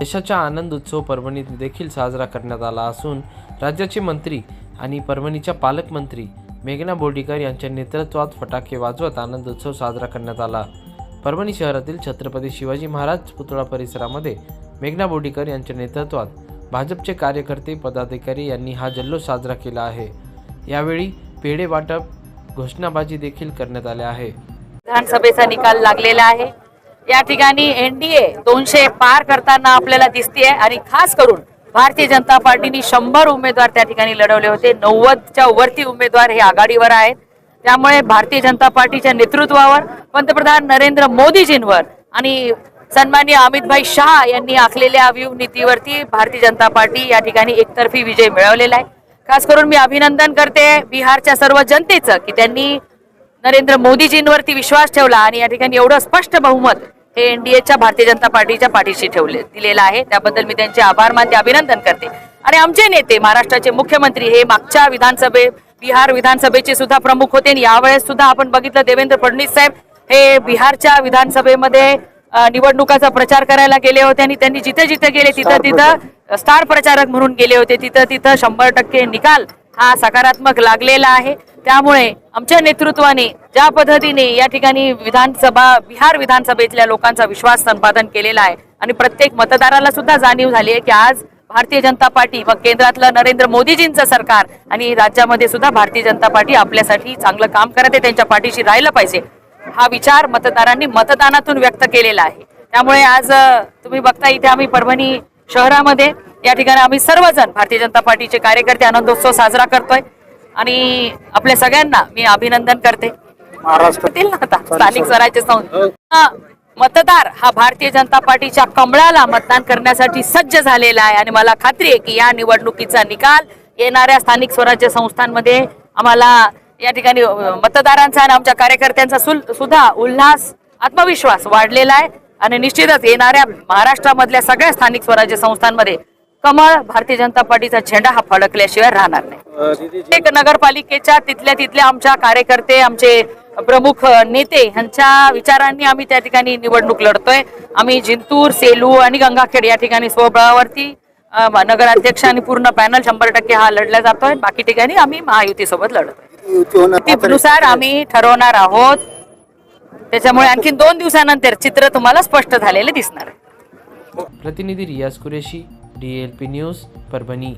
देशाचा आनंद उत्सव परभणीत देखील साजरा करण्यात आला असून राज्याचे मंत्री आणि परभणीच्या पालकमंत्री मेघना बोर्डीकर यांच्या नेतृत्वात फटाके वाजवत आनंद उत्सव साजरा करण्यात आला. परभणी शहरातील छत्रपती शिवाजी महाराज पुतळा परिसरामध्ये मेघना बोर्डीकर यांच्या नेतृत्वात भाजपचे कार्यकर्ते पदाधिकारी यांनी हा जल्लोष साजरा केला आहे. यावेळी पेढे वाटप घोषणाबाजी देखील करण्यात आल्या आहे. विधानसभेचा निकाल लागलेला आहे. या ठिकाणी एनडीए दोनशे पार करताना आपल्याला दिसतीये आणि खास करून भारतीय जनता पार्टीने शंभर उमेदवार त्या ठिकाणी लढवले होते. नव्वदच्या वरती उमेदवार हे आघाडीवर आहेत. त्यामुळे भारतीय जनता पार्टीच्या नेतृत्वावर पंतप्रधान नरेंद्र मोदीजींवर आणि सन्मान्य अमितभाई शहा यांनी आखलेल्या व्यूह नीतीवरती भारतीय जनता पार्टी या ठिकाणी एकतर्फी विजय मिळवलेला आहे. खास करून मी अभिनंदन करते बिहारच्या सर्व जनतेचं की त्यांनी नरेंद्र मोदीजींवरती विश्वास ठेवला आणि या ठिकाणी एवढं स्पष्ट बहुमत हे एनडीएच्या भारतीय जनता पार्टीच्या पाठीशी ठेवले दिलेलं आहे. त्याबद्दल मी त्यांचे आभार मानते अभिनंदन करते. आणि आमचे नेते महाराष्ट्राचे मुख्यमंत्री हे मागच्या विधानसभे बिहार विधानसभेचे सुद्धा प्रमुख होते. आणि यावेळेस सुद्धा आपण बघितलं देवेंद्र फडणवीस साहेब हे बिहारच्या विधानसभेमध्ये निवडणुकाचा प्रचार करायला गेले होते. आणि त्यांनी जिथे जिथे गेले तिथं तिथं स्टार प्रचारक म्हणून गेले होते. तिथं तिथं शंभर टक्के निकाल हा सकारात्मक लागलेला आहे. त्यामुळे आमच्या नेतृत्वाने ज्या पद्धतीने या ठिकाणी विधानसभा बिहार विधानसभेतल्या लोकांचा विश्वास संपादन केलेला आहे आणि प्रत्येक मतदाराला सुद्धा जाणीव झाली आहे की आज भारतीय जनता पार्टी व केंद्रातलं नरेंद्र मोदीजींचं सरकार आणि राज्यामध्ये सुद्धा भारतीय जनता पार्टी आपल्यासाठी चांगलं काम करत आहे त्यांच्या पाठीशी राहिलं पाहिजे. हा विचार मतदारांनी मतदानातून व्यक्त केलेला आहे. त्यामुळे आज तुम्ही बघता इथे आम्ही परभणी शहरामध्ये या ठिकाणी आम्ही सर्वजण भारतीय जनता पार्टीचे कार्यकर्ते आनंदोत्सव साजरा करतोय. आणि आपल्या सगळ्यांना मी अभिनंदन करते. महाराष्ट्रातील आता? स्थानिक स्वराज्य संस्था. मतदार हा भारतीय जनता पार्टीच्या कमळाला मतदान करण्यासाठी सज्ज झालेला आहे. आणि मला खात्री आहे की या निवडणुकीचा निकाल येणाऱ्या स्थानिक स्वराज्य संस्थांमध्ये आम्हाला या ठिकाणी मतदारांचा आणि आमच्या कार्यकर्त्यांचा सुद्धा उल्हास आत्मविश्वास वाढलेला आहे. आणि निश्चितच येणाऱ्या महाराष्ट्रामधल्या सगळ्या स्थानिक स्वराज्य संस्थांमध्ये कमळ भारतीय जनता पार्टीचा झेंडा हा फडकल्याशिवाय राहणार नाही. एक नगरपालिकेच्या तिथल्या तिथल्या आमच्या कार्यकर्ते आमचे प्रमुख नेते ह्यांच्या विचारांनी आम्ही त्या ठिकाणी निवडणूक लढतोय. आम्ही जिंतूर सेलू आणि गंगाखेड या ठिकाणी स्वबळावरती नगराध्यक्ष आणि पूर्ण पॅनल शंभर टक्के हा लढला जातोय. बाकी ठिकाणी आम्ही महायुतीसोबत लढतोय. नुसार आम्ही ठरवणार आहोत? त्याच्यामुळे आणखी दोन दिवसानंतर चित्र तुम्हाला स्पष्ट झालेले दिसणार आहे. प्रतिनिधी Riyaz Qureshi D L P news Parbhani.